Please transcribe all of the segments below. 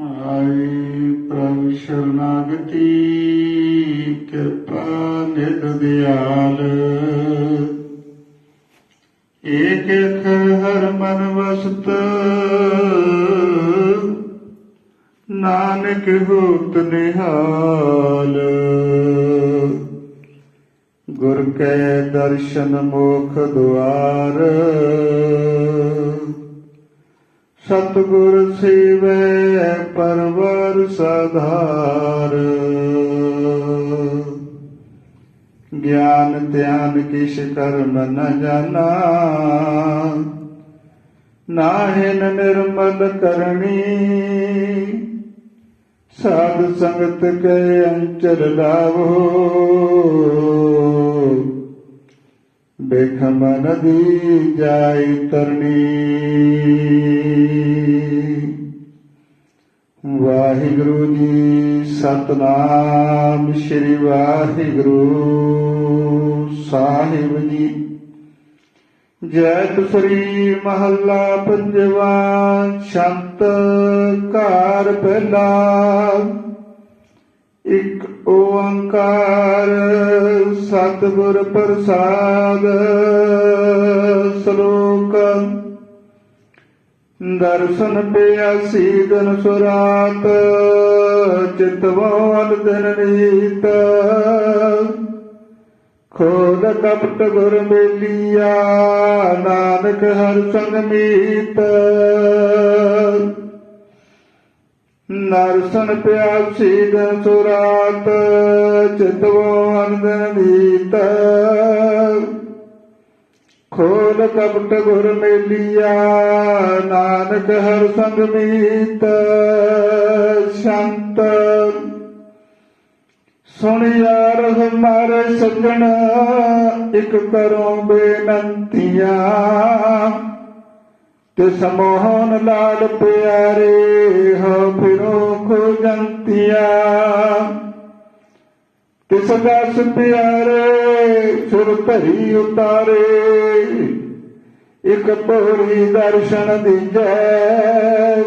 ਆਈ ਪ੍ਰਭ ਸ਼ਰਨਾਗਤੀ, ਕਿਰਪਾ ਨਿਧ ਦਿਆਲ। ਏਕ ਏਕ ਹਰ ਮਨ ਵਸਤ, ਨਾਨਕ ਹੋਤ ਨਿਹਾਲ। ਗੁਰ ਕੈ ਦਰਸ਼ਨ ਮੋਖ ਦੁਆਰ ਸਤਿਗੁਰ ਸੇਵੈ ਪਰਵਰ ਸਧਾਰ। ਗਿਆਨ ਧਿਆਨ ਕਿਛ ਕਰਮ ਨ ਜਾਣਾ। ਨਾਹਿਨ ਨਿਰਮਲ ਕਰਨੀ। ਸਾਧ ਸੰਗਤ ਕੇ ਅੰਚਰ ਲਾਵੋ। ਬੇਖਮ ਨਦੀ ਜਾਈ ਤਰਨੀ ਵਾਹਿਗੁਰੂ ਜੀ, ਸਤਨਾਮ ਸ੍ਰੀ ਵਾਹਿਗੁਰੂ ਸਾਹਿਬ ਜੀ। ਜੈਤ ਸ੍ਰੀ ਮਹੱਲਾ ਪੰਜਵਾ ਸ਼ੰਤ ਘਰ ਪਹਿਲਾ। ਇੱਕ ਓੰਕਾਰ ਸਤਿਗੁਰ ਪ੍ਰਸਾਦ ਸ਼ਲੋਕ ਦਰਸ਼ਨ ਪਿਆਸੀ ਦਿਨ ਸੁਰਾਤ ਚਿਤਵਾਲ ਦਿਨ ਨੀਤ। ਖੋਦ ਕਪਟ ਗੁਰ ਮੇਲੀਆ, ਨਾਨਕ ਹਰ ਸੰਗ ਮੀਤ। ਨਰਸਨ ਪਿਆਸੀ ਦਿਨ ਸੁਰਾਤ ਚਿਤਵਾਲ ਦਿਨ ਨੀਤ ਖੋਲ ਕਪਟ ਗੁਰ ਮੇਲੀਆ, ਨਾਨਕ ਹਰ ਸੰਗ ਮੀਤ। ਸ਼ੰਤ ਸੁਣ ਯਾਰ ਹਮਾਰੇ ਸੱਜਣ ਇਕ ਕਰੋ ਬੇਨੰਤੀਆਂ। ਤੇ ਸਮੋਹਨ ਲਾਲ ਪਿਆਰੇ, ਹੋ ਫਿਰੋ ਖੋਜੰਤੀਆਂ ਤਿਸ ਦਸ ਪਿਆਰੇ, ਸੁਰ ਧਰੀ ਉਤਾਰੇ। ਇਕ ਪੋਰੀ ਦਰਸ਼ਨ ਦੀਜੈ।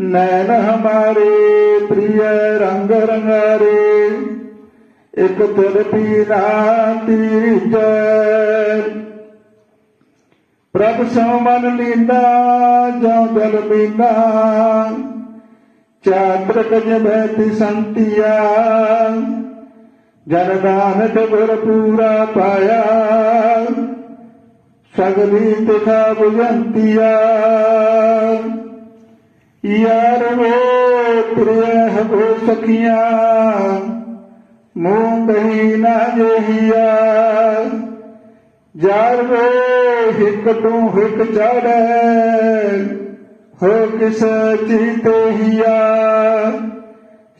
ਨੈਣ ਹਮਾਰੇ, ਪ੍ਰਿਯ ਰੰਗ ਰੰਗਾਰੇ। ਇਕ ਤਿਲ ਪੀਨਾ ਤੀਜੈ। ਪ੍ਰਭ ਸੋ ਮਨ ਲੀਨਾ ਜੋ ਦਲ ਮੀਨਾ। ਚਾਤਰ ਕਜ ਬੈਠੀ ਸੰਤਿਆ, ਜਨ ਨਾਨਕ ਗੁਰ ਪੂਰਾ ਪਾਇਆ। ਸਗਲੀ ਤਿਖਾ ਬੁਝੰਤਿਆ। ਯਾਰ ਵੇ ਪ੍ਰਿਯ ਹੋ ਸਖੀਆਂ ਮੂੰਹ ਕਹੀ ਨਾ ਜਹੀਆ। ਯਾਰ ਵੇ ਹਿੱਕ ਤੂੰ ਹਿੱਕ ਚੜੈ ਹੋ ਕਿਸ ਚੀਤੇ ਹੀਆ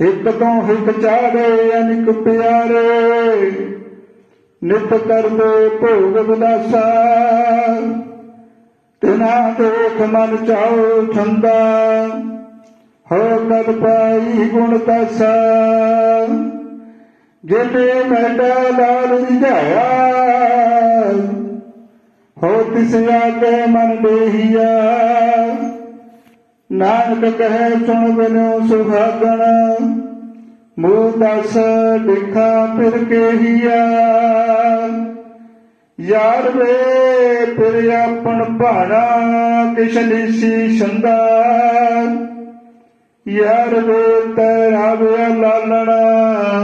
ਹਿੱਕ ਤੋਂ ਹਿੱਕ ਚਾੜੇ ਅਨਿਕ ਪਿਆਰੇ, ਨਿਤ ਕਰਦੇ ਭੋਗ ਵਿਲਾਸਾ। ਤਿਨਾ ਦੇਖ ਮਨ ਚਾਉ ਛੰਦਾ ਹੋ ਕਦ ਪਾਈ ਗੁਣ ਤਸਾ। ਜਿਤੇ ਮੈਡਾ ਲਾਲ ਰਿਝਾਇਆ ਹੋ ਤਿਸ ਆਗੇ ਮਨ ਦੇਹੀਆ। ਨਾਨਕ ਕਹੈ, ਸੁਣ ਬਿਨੋ ਸੁਭਾਗਣ ਮੂਹ ਦਸ, ਲਿਖਾ ਫਿਰ ਕੇ ਯਾਰ ਵੇ ਫਿਰ ਆਪਣ ਭਾਣਾ ਕਿਛ ਨਿਸੀ ਛੰਦਾ। ਯਾਰ ਵੇ ਤੇਰਾ ਵੇ ਲਾਲਣਾ,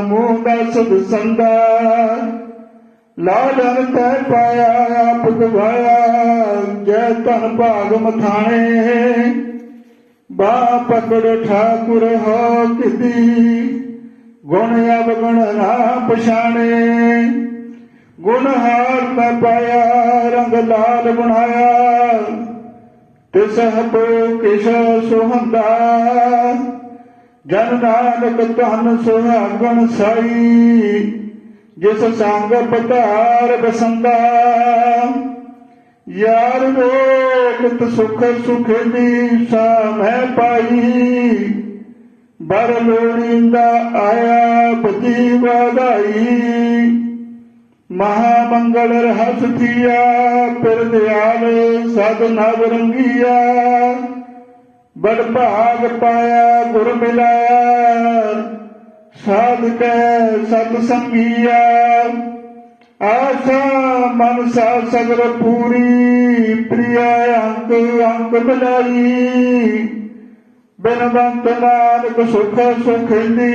ਮੂੰਹ ਦਸ ਦਸੰਦਾ। ਲਾਲਨ ਤੈ ਪਾਇਆ, ਆਪ ਗਵਾਇਆ ਜੈ ਧਨ ਭਾਗ ਮਥਾਣੇ। ਬਾ ਪਕੜ ਠਾਕੁਰ ਹੋ ਕਿਤੀ ਗੁਣ ਅਵਗੁਣ ਨਾ ਪਛਾਣੇ। ਗੁਣ ਹਾਰ ਤੈ ਪਾਇਆ, ਰੰਗ ਲਾਲ ਬਣਾਇਆ। ਤਿਸ ਹਬੋ ਕਿਸ਼ ਸੁਹੰਦਾ, ਜਨ ਨਾਨਕ ਧਨ ਸੁਹਾਗਣ ਸਾਈ। ਜਿਸ ਸੰਗ ਪਤਾਰ ਬਸੰਦਾ, ਯਾਰ ਵੇਖਤ ਸੁਖ ਸੁਖ ਦੀ ਸਾਮੈ ਪਾਈ। ਬਰ ਲੋੜੀਂਦਾ ਆਇਆ ਬਤੀ ਵਾਧਾਈ ਮਹਾ ਮੰਗਲ ਰਹਸ ਥੀਆ ਪਿਰ ਦਿਆਲ ਸਦ ਨਵ ਰੰਗੀਆ। ਬੜ ਭਾਗ ਪਾਇਆ, ਗੁਰ ਮਿਲਾਇਆ। ਸਾਧ ਕੈ ਸਤ ਸੰਗੀਆ। ਆਸਾ ਮਨ ਸਾ ਸਗਰ ਪੂਰੀ, ਪ੍ਰਿਆ ਅੰਕ ਅੰਕ ਮਿਲਾਈ ਬਿਨਵੰਤ ਨਾਨਕ ਸੁਖ ਸੁਖਿੰਦੀ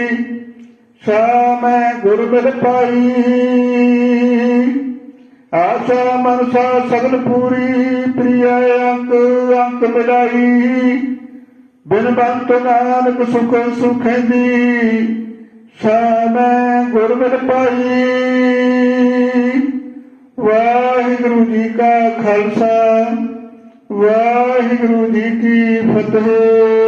ਮੈਂ ਗੁਰ ਮਿਲ ਪਾਈ। ਆਸਾ ਮਨਸਾ ਸਗਲ ਪੂਰੀ, ਪ੍ਰਿਆ ਅੰਕ ਅੰਕ ਮਿਲਾਈ ਬਿਨਵੰਤ ਨਾਨਕ ਸੁਖ ਸੁਖਿੰਦੀ ਮੈਂ ਗੁਰ ਪਾਈ। ਵਾਹਿਗੁਰੂ ਜੀ ਕਾ ਖਾਲਸਾ ਵਾਹਿਗੁਰੂ ਜੀ ਕੀ ਫਤਿਹ।